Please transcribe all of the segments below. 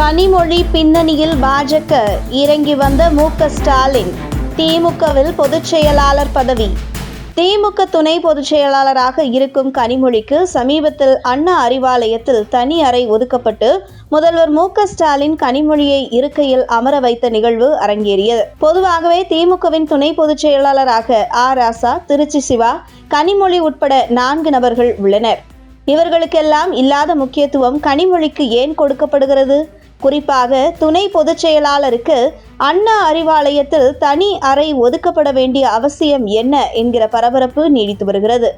கனிமொழி பின்னணியில் பாஜக இறங்கி வந்த மு க ஸ்டாலின் திமுகவில் பொதுச் செயலாளர் பதவி. திமுக துணை பொதுச் செயலாளராக இருக்கும் கனிமொழிக்கு சமீபத்தில் அண்ணா அறிவாலயத்தில் தனி அறை ஒதுக்கப்பட்டு முதல்வர் மு ஸ்டாலின் கனிமொழியை இருக்கையில் அமர வைத்த நிகழ்வு அரங்கேறியது. பொதுவாகவே திமுகவின் துணை பொதுச் செயலாளராக ஆ. ராசா திருச்சி சிவா கனிமொழி உட்பட நான்கு நபர்கள் உள்ளனர். இவர்களுக்கெல்லாம் இல்லாத முக்கியத்துவம் கனிமொழிக்கு ஏன் கொடுக்கப்படுகிறது? குறிப்பாக துணை பொதுச் செயலாளருக்கு அண்ணா அறிவாலயத்தில் தனி அறை ஒதுக்கப்பட வேண்டிய அவசியம் என்ன என்கிற பரபரப்பு நீடித்து வருகிறது.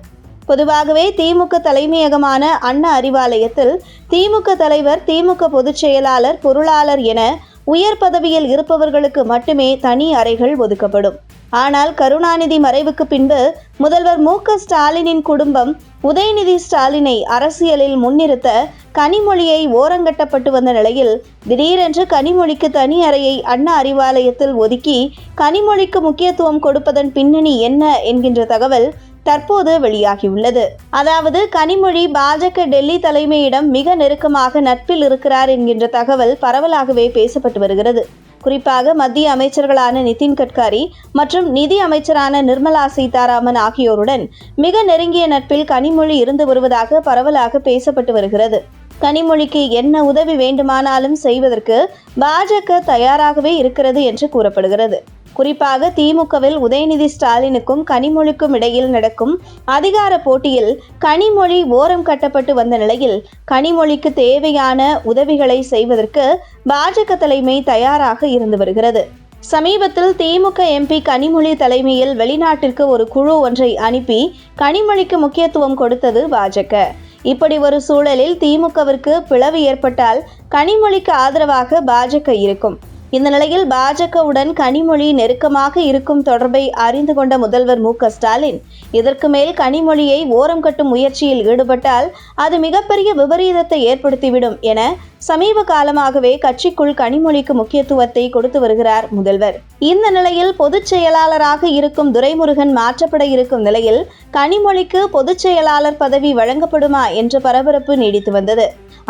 பொதுவாகவே திமுக தலைமையகமான அண்ணா அறிவாலயத்தில் திமுக தலைவர் திமுக பொதுச் செயலாளர் பொருளாளர் என உயர் பதவியில் இருப்பவர்களுக்கு மட்டுமே தனி அறைகள் ஒதுக்கப்படும். ஆனால் கருணாநிதி மறைவுக்கு பின்பு முதல்வர் மு. ஸ்டாலினின் குடும்பம் உதயநிதி ஸ்டாலினை அரசியலில் முன்னிறுத்த கனிமொழியை ஓரங்கட்டப்பட்டு வந்த நிலையில் திடீரென்று கனிமொழிக்கு தனி அறையை அண்ணா அறிவாலயத்தில் ஒதுக்கி கனிமொழிக்கு முக்கியத்துவம் கொடுப்பதன் பின்னணி என்ன என்கின்ற தகவல் தற்போது வெளியாகியுள்ளது. அதாவது கனிமொழி பாஜக டெல்லி தலைமையிடம் மிக நெருக்கமாக நட்பில் இருக்கிறார் என்கின்ற தகவல் பரவலாகவே பேசப்பட்டு வருகிறது. குறிப்பாக மத்திய அமைச்சர்களான நிதின் கட்காரி மற்றும் நிதி அமைச்சரான நிர்மலா சீதாராமன் ஆகியோருடன் மிக நெருங்கிய நட்பில் கனிமொழி இருந்து வருவதாக பரவலாக பேசப்பட்டு வருகிறது. கனிமொழிக்கு என்ன உதவி வேண்டுமானாலும் செய்வதற்கு பாஜக தயாராகவே இருக்கிறது என்று கூறப்படுகிறது. குறிப்பாக திமுகவில் உதயநிதி ஸ்டாலினுக்கும் கனிமொழிக்கும் இடையில் நடக்கும் அதிகார போட்டியில் கனிமொழி ஓரம் கட்டப்பட்டு வந்த நிலையில் கனிமொழிக்கு தேவையான உதவிகளை செய்வதற்கு பாஜக தலைமை தயாராக இருந்து வருகிறது. சமீபத்தில் திமுக எம்பி கனிமொழி தலைமையில் வெளிநாட்டிற்கு ஒரு குழு ஒன்றை அனுப்பி கனிமொழிக்கு முக்கியத்துவம் கொடுத்தது பாஜக. இப்படி ஒரு சூழலில் திமுகவிற்கு பிளவு ஏற்பட்டால் கனிமொழிக்கு ஆதரவாக பாஜக இருக்கும். இந்த நிலையில் பாஜகவுடன் கனிமொழி நெருக்கமாக இருக்கும் தொடர்பை அறிந்து கொண்ட முதல்வர் மு ஸ்டாலின் இதற்கு மேல் கனிமொழியை ஓரம் கட்டும் முயற்சியில் ஈடுபட்டால் அது மிகப்பெரிய விபரீதத்தை ஏற்படுத்திவிடும் என சமீப காலமாகவே கட்சிக்குள் கனிமொழிக்கு முக்கியத்துவத்தை கொடுத்து வருகிறார் முதல்வர். இந்த நிலையில் பொதுச் செயலாளராக இருக்கும் துரைமுருகன் மாற்றப்பட இருக்கும் நிலையில் கனிமொழிக்கு பொதுச் செயலாளர் பதவி வழங்கப்படுமா என்ற பரபரப்பு நீடித்து வந்தது.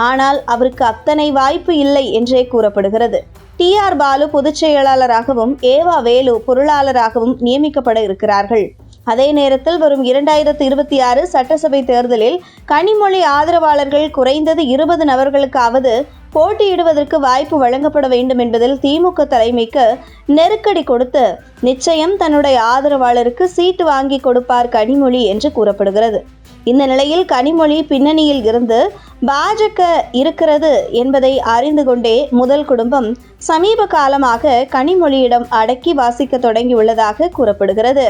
ஆனால் அவருக்கு அத்தனை வாய்ப்பு இல்லை என்றே கூறப்படுகிறது. டி ஆர் பாலு பொதுச் செயலாளராகவும் ஏவா வேலு பொருளாளராகவும் நியமிக்கப்பட இருக்கிறார்கள். அதே நேரத்தில் வரும் இரண்டாயிரத்து இருபத்தி ஆறு சட்டசபை தேர்தலில் கனிமொழி ஆதரவாளர்கள் குறைந்தது இருபது நபர்களுக்காவது போட்டியிடுவதற்கு வாய்ப்பு வழங்கப்பட வேண்டும் என்பதில் திமுக தலைமைக்கு நெருக்கடி கொடுத்து நிச்சயம் தன்னுடைய ஆதரவாளருக்கு சீட்டு வாங்கி கொடுப்பார் கனிமொழி என்று கூறப்படுகிறது. இந்த நிலையில் கனிமொழி பின்னணியில் இருந்து பாஜக இருக்கிறது என்பதை அறிந்து கொண்டே முதல் குடும்பம் சமீப காலமாக கனிமொழியிடம் அடக்கி வாசிக்க தொடங்கியுள்ளதாக கூறப்படுகிறது.